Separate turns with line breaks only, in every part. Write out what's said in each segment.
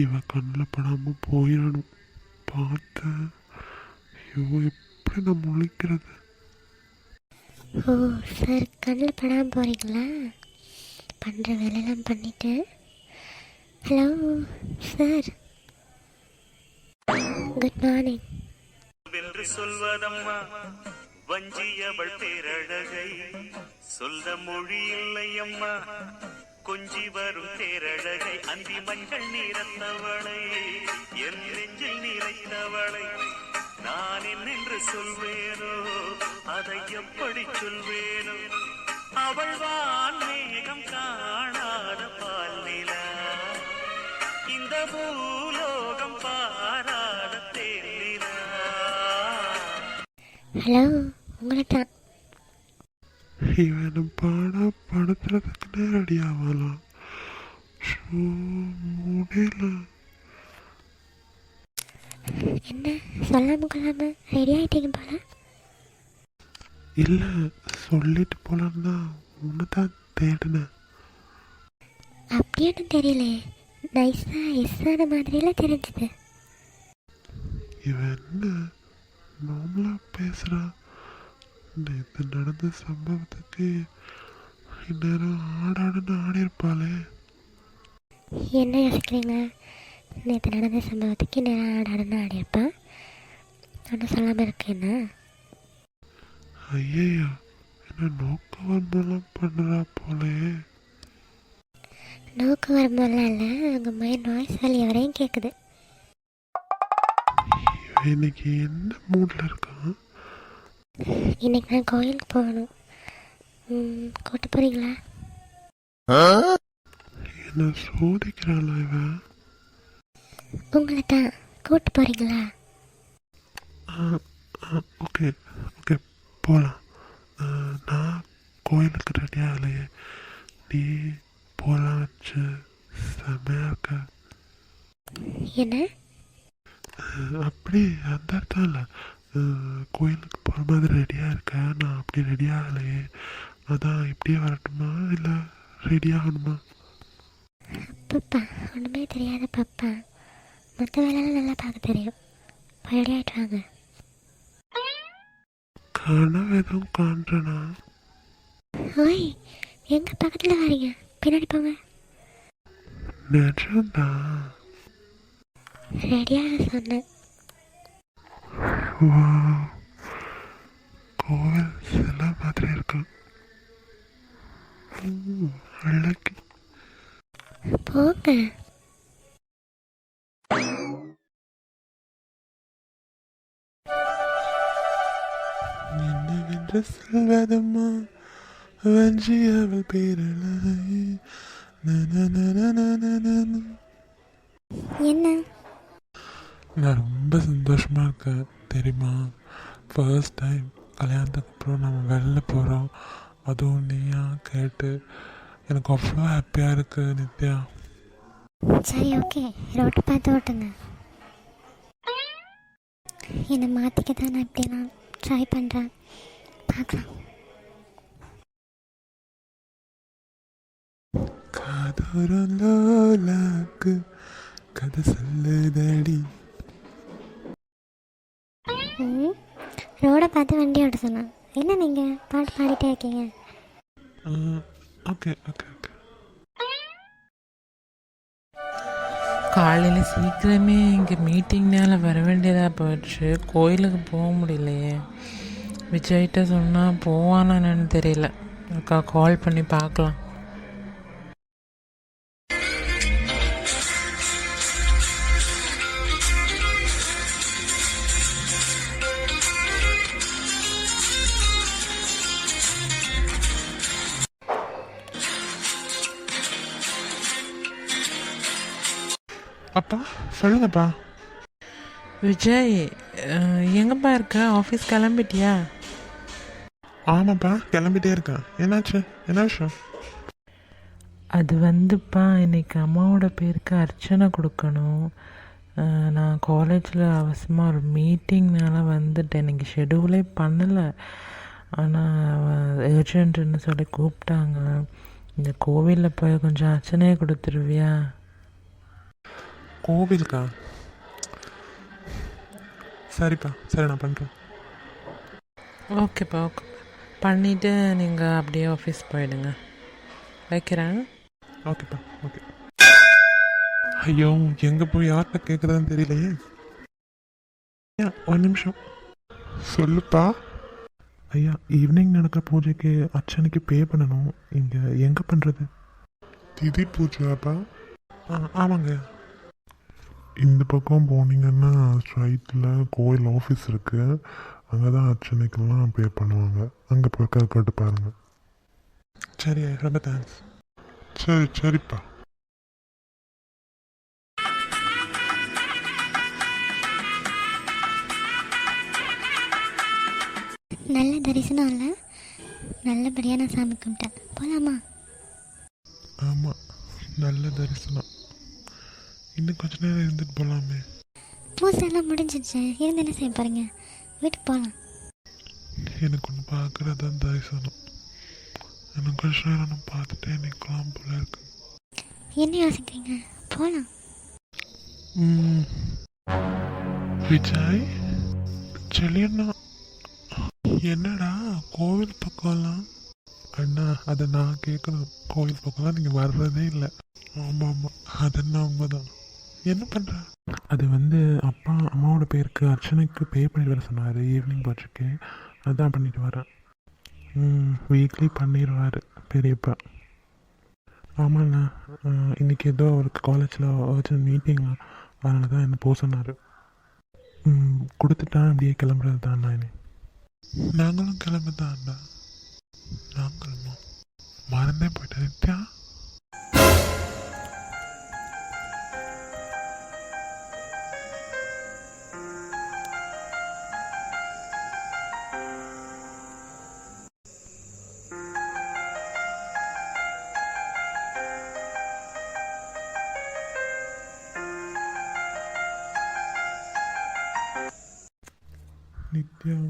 இவன் கண்ணில் படாமல் போயிடணும் பார்த்தேன் ஐயோ எப்படி நான் முழிக்கிறது?
ஓ சார் கண்ணில் படாமல் போகிறீங்களா பண்ணுற வேலையெல்லாம் பண்ணிட்டு. Hello sir. குட் மார்னிங்
வென்று சொல்வதம்மா வஞ்சியவள் பேரழகை. சொல்ல மொழி இல்லை அம்மா கொஞ்சி வரும் தேரழகை அந்தி மஞ்சள் நீரத்தவளை என் நெஞ்சில் நிறைத்தவளை நான் என்னென்று சொல்வேனோ அதை எப்படி சொல்வேனோ. அவள் வான் மேகம் காணாத பால் நிலா. இந்த பூலோகம் பாராத தேனிலா
ஹலோ உங்களை தான்
இவனை பாட படுத்துறதுக்குன்னே ரெடி ஆகலாம். ஷோ முடியல
என்ன? சொல்லாம கொள்ளாம ரெடி ஆகிட்டீங்க போல?
இல்லை சொல்லிட்டு போலான்னு தான் உன்னை தான் தேடினேன்
அப்படின்னு தெரியலையே நைஸாக எஸ்ஸான மாதிரிலாம் தெரிஞ்சுது.
இவன் என்ன நார்மலாக பேசுகிறா நேற்று நடந்த சம்பவத்துக்கு இந்நேரம் ஆடாடுன்னு ஆடியிருப்பாளே
என்ன யோசிக்கிறீங்க? நேற்று நடந்த சம்பவத்துக்கு நேரம் ஆடாடுன்னு ஆடியிருப்பான் ஒன்றும் சொல்லாமல் இருக்கேன்னா
ஐயையோ என்ன நோக்க வந்தெல்லாம் பண்ணுறா போலே.
நோக்கு வரும்போதெல்லாம் இல்லை உங்கள் மைண்ட் நாய்ஸ் வெளியே வரையும் கேட்குது
இன்னைக்கு என்ன மூடில் இருக்கான்
இன்னைக்கு நான் கோயிலுக்கு போகணும். ம், கூட்டு போகிறீங்களா
என்ன சோதிக்கிறாளா இவன்?
உங்களை தான் கூட்டு
ஆ ஓகே ஓகே போகலாம் நான் கோயிலுக்கு ரெடி ஆகலையே நீ போகலாம் வச்சு இருக்க.
என்ன?
அப்படி அந்த அர்த்தம் இல்லை. கோயிலுக்கு போகிற மாதிரி ரெடியாக இருக்க நான் அப்படி ரெடி ஆகலையே. அதான் இப்படியே வரட்டுமா? இல்லை ரெடி ஆகணுமா?
பப்பா ஒன்றுமே தெரியாத பப்பா. மற்ற வேலையெல்லாம் நல்லா பார்க்க தெரியும். ரெடி ஆகிட்டு வாங்க.
கனவு எதுவும் காண்றேனா?
ஓய் எங்கே பக்கத்தில் வரீங்க? பின்னாடி போங்க.
நிஜம்தான்.
ரெடியாக சொன்னேன்.
கோவில் சில மாதிரி இருக்கு. அழகு.
போங்க.
என்னவென்று சொல்வதம்மா வஞ்சி அவள் நனனனனனனன.
என்ன?
நான் ரொம்ப சந்தோஷமா இருக்கேன் தெரியுமா? ஃபர்ஸ்ட் டைம் கல்யாணத்துக்கு அப்புறம் நம்ம வெளில போகிறோம் அதுவும் நீயா? கேட்டு. எனக்கு அவ்வளோ ஹாப்பியாக இருக்கு நித்யா.
சரி ஓகே ரோட்டை பார்த்து ஓட்டுங்க. என்னை மாற்றிக்க தான் நான் இப்படி நான் ட்ரை பண்ணுறேன் பார்க்கலாம்.
காதோரம் லோலாக்கு கதை சொல்லுதடி.
ரோடை பார்த்து வண்டி ஓட்ட சொன்னான். என்ன நீங்கள் பாட்டு பாடிட்டே இருக்கீங்க?
Okay okay okay.
காலையில் சீக்கிரமே இங்கே மீட்டிங்னால வர வேண்டியதாக போயிடுச்சு. கோயிலுக்கு போக முடியலையே. விஜய்கிட்ட சொன்னால் போவானா என்னன்னு தெரியல. அக்கா கால் பண்ணி பார்க்கலாம்.
அப்பா சொல்லுங்கப்பா.
விஜய் எங்கப்பா இருக்க? ஆஃபீஸ் கிளம்பிட்டியா?
ஆமாப்பா கிளம்பிட்டே இருக்கேன். என்னாச்சு? என்ன விஷயம்?
அது வந்துப்பா இன்னைக்கு அம்மாவோட பேருக்கு அர்ச்சனை கொடுக்கணும். நான் காலேஜில் அவசரமாக ஒரு மீட்டிங்னால வந்துட்டேன். இன்னைக்கு ஷெடியூலே பண்ணலை. ஆனால் ஏர்ஜென்ட்டுன்னு சொல்லி கூப்பிட்டாங்க. இந்த கோவிலில் போய் கொஞ்சம் அர்ச்சனையை கொடுத்துருவியா?
கோவிலுக்கா? சரிப்பா சரி நான் பண்ணுறேன்
ஓகேப்பா ஓகே. பண்ணிவிட்டு நீங்கள் அப்படியே ஆஃபீஸ் போயிடுங்க. வைக்கிறேன்.
ஓகேப்பா ஓகே. ஐயோ எங்கே போய் யார்கிட்ட கேட்குறதுன்னு தெரியலையே. ஐயா ஒரு நிமிஷம். சொல்லுப்பா. ஐயா ஈவினிங் நடக்கிற பூஜைக்கு அர்ச்சனைக்கு பே பண்ணணும். இங்கே எங்கே பண்ணுறது திதி பூஜையாப்பா? ஆ ஆமாங்க. இந்த பக்கம் போனீங்கன்னா ஸ்ட்ரைட்டில் கோயில் ஆஃபீஸ் இருக்குது அங்கே தான் அர்ச்சனைக்கெல்லாம் பே பண்ணுவாங்க. அங்கே போய் கேட்டு பாருங்கள் சரி ரொம்ப தேங்க்ஸ் சரி சரிப்பா.
நல்ல தரிசனம் இல்லை? நல்லபடியாக நான் சாமி கும்பிட்டேன். போகலாமா
ஆமாம் நல்ல தரிசனம். இன்னும் கொஞ்ச நேரம் இருந்துட்டு போகலாமே
பூசை எல்லாம் முடிஞ்சிடுச்சு. இருந்து என்ன செய்ய போகிறீங்க வீட்டுக்கு போகலாம்
எனக்கு ஒன்று பார்க்குறது தான் தரிசனம். எனக்கு கொஞ்ச நேரம் நான் பார்த்துட்டே நிற்கலாம் போல இருக்கு.
என்ன யோசிக்கிறீங்க? போகலாம்.
விஜய் செல்லியண்ணா. என்னடா கோவில் பக்கம்லாம்? அண்ணா அதை நான் கேட்கணும். கோவில் பக்கம்லாம் நீங்கள் வர்றதே இல்லை. ஆமாம் ஆமாம் அதெல்லாம் உண்மைதான்? என்ன பண்ணுற அது வந்து அப்பா அம்மாவோட பேருக்கு அர்ச்சனைக்கு பே பண்ணிட்டு வர சொன்னார். ஈவினிங் பட்ஜெட்டுக்கு அதான் பண்ணிட்டு வரேன். ம் வீக்லி பண்ணிடுவார் பெரியப்பா. ஆமாண்ணா. அஹ், இன்னைக்கு ஏதோ அவருக்கு காலேஜில் அர்ஜென்ட் மீட்டிங் அதனால தான் என்ன போக சொன்னார். ம் கொடுத்துட்டா அப்படியே கிளம்புறது தான்ண்ணா இனி. நாங்களும் கிளம்புதான்டா. நாங்களுமா? மறந்தே போயிட்டேன் நித்யா? நித்யா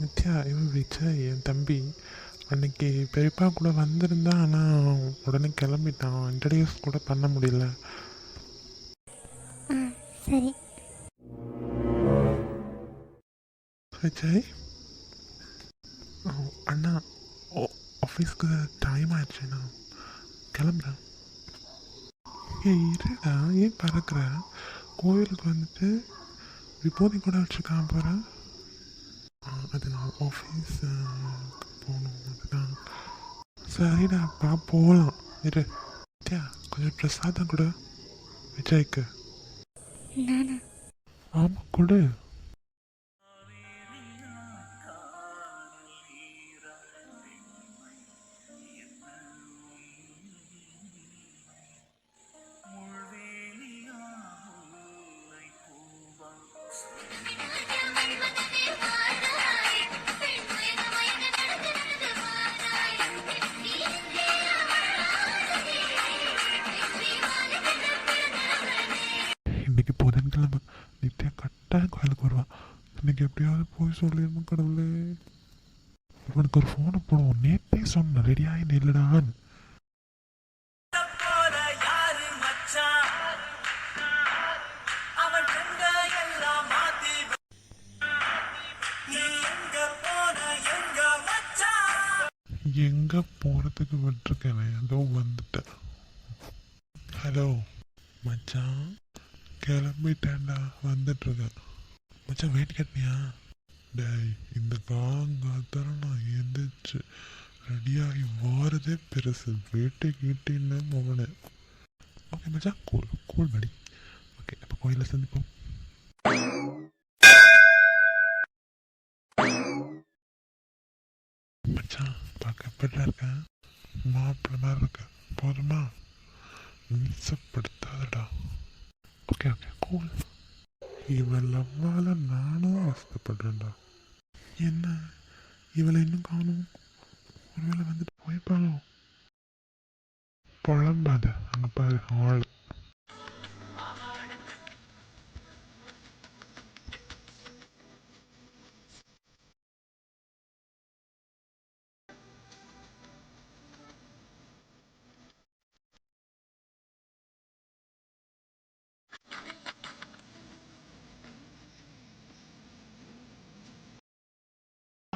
நித்யா இவன் விஜய் என் தம்பி. அன்னைக்கு பெரியப்பா கூட வந்திருந்தான் ஆனால் உடனே கிளம்பிட்டான். இன்ட்ரடியூஸ் கூட பண்ண முடியல.
சரி.
விஜய் அண்ணா ஆஃபீஸ்க்கு டைம் ஆயிடுச்சு நான் கிளம்புறேன். ஏய் இருடா ஏன் பறக்கிற? கோவிலுக்கு வந்துட்டு விபூதி கூட வச்சுக்காம போகிறேன் அது நான் ஆஃபீஸ் போகணும் அதுதான் சரிடா பா போகலாம். இரு வித்யா கொஞ்சம் பிரசாதம் கொடு. விஜய்க்கு.
நானா
ஆமாம் கொடு. சொல்லிடணும் கடவுளே. இவனுக்கு ஒரு ஃபோனை போடுவோம். நேத்தே சொன்னேன் ரெடியாகி நில்லுடான்னு
எங்க
போகிறதுக்கு விட்டுருக்கேனே. அதோ வந்துட்டேன். ஹலோ மச்சான் கிளம்பிட்டேன்டா. வந்துட்டுருக்கேன். மச்சான் வெயிட் கட்டினியா டேய் இந்த காலங்காலத்தால நான் எந்திரிச்சு ரெடியாகி வாரதே பெருசு. வேட்டை கீட்டின்னு மகனே ஓகே மச்சா கூல் கூல் படி ஓகே அப்போ கோயிலில் சந்திப்போம். மச்சான் பார்க்க எப்படிலாம் இருக்கேன் மாப்பிள்ள மாதிரி இருக்க. போதுமா? மின்சப்படுத்தாதடா ஓகே ஓகே கூல் இவள் லவ்வால் நானும் அவஸ்தப்படுறேன்டா. என்ன? இவளை இன்னும் காணும். ஒருவேளை வந்துட்டு போய்ப்பாளோ புலம்பாத அங்கே பாரு ஆள்.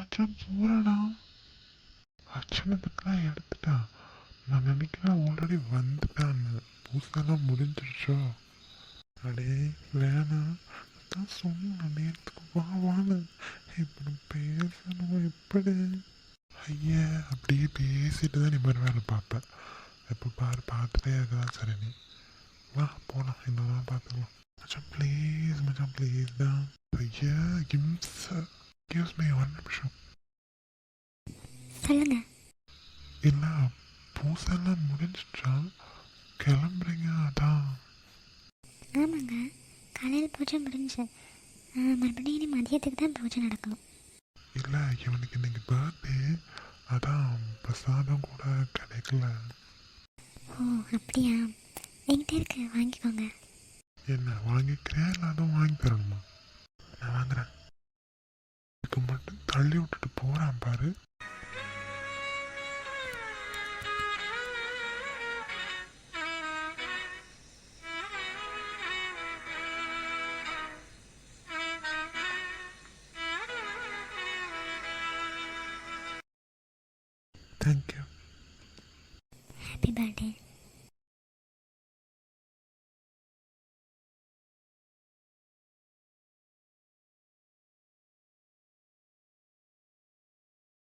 மச்சான் போறடா அர்ச்சனத்துக்குலாம் எடுத்துட்டான் நான் நினைக்கிறேன் ஆல்ரெடி வந்துட்டான்னு? பூசெல்லாம் முடிஞ்சிருச்சோ? அடே வேணாம் நான் சொன்ன நேரத்துக்கு வா வான்னு. இப்படி பேசணும் எப்படி ஐயா அப்படியே பேசிட்டு தான் நீ மாதிரி வேலை பார்ப்பேன். எப்போ பாரு பார்த்துட்டே இருக்கலாம் சரி நீ. வா போகலாம் இன்னொரு பார்த்துக்கலாம். மச்சான் ப்ளீஸ் மச்சான் ப்ளீஸ் தான். ஐயா கிம்ஸ் கிவ்ஸ் மீ ஒரு நிமிஷம்.
சொல்லுங்க.
இல்லை பூசெல்லாம் முடிஞ்சிச்சா கிளம்புறீங்க அதான்.
ஆமாங்க காலையில் பூஜை முடிஞ்சு. மறுபடியும் இனி மதியத்துக்கு தான் பூஜை நடக்கும்.
இல்லை இவனுக்கு இன்னைக்கு பர்த்டே அதான் பிரசாதம் கூட கிடைக்கல.
ஓ அப்படியா? என்கிட்ட இருக்கு வாங்கிக்கோங்க.
என்ன வாங்கிக்கிறேன் இல்லை அதுவும் வாங்கி தரணுமா? நான் வாங்குறேன். இதுக்கு மட்டும் தள்ளி விட்டுட்டு போகிறான் பாரு. Thank you
happy birthday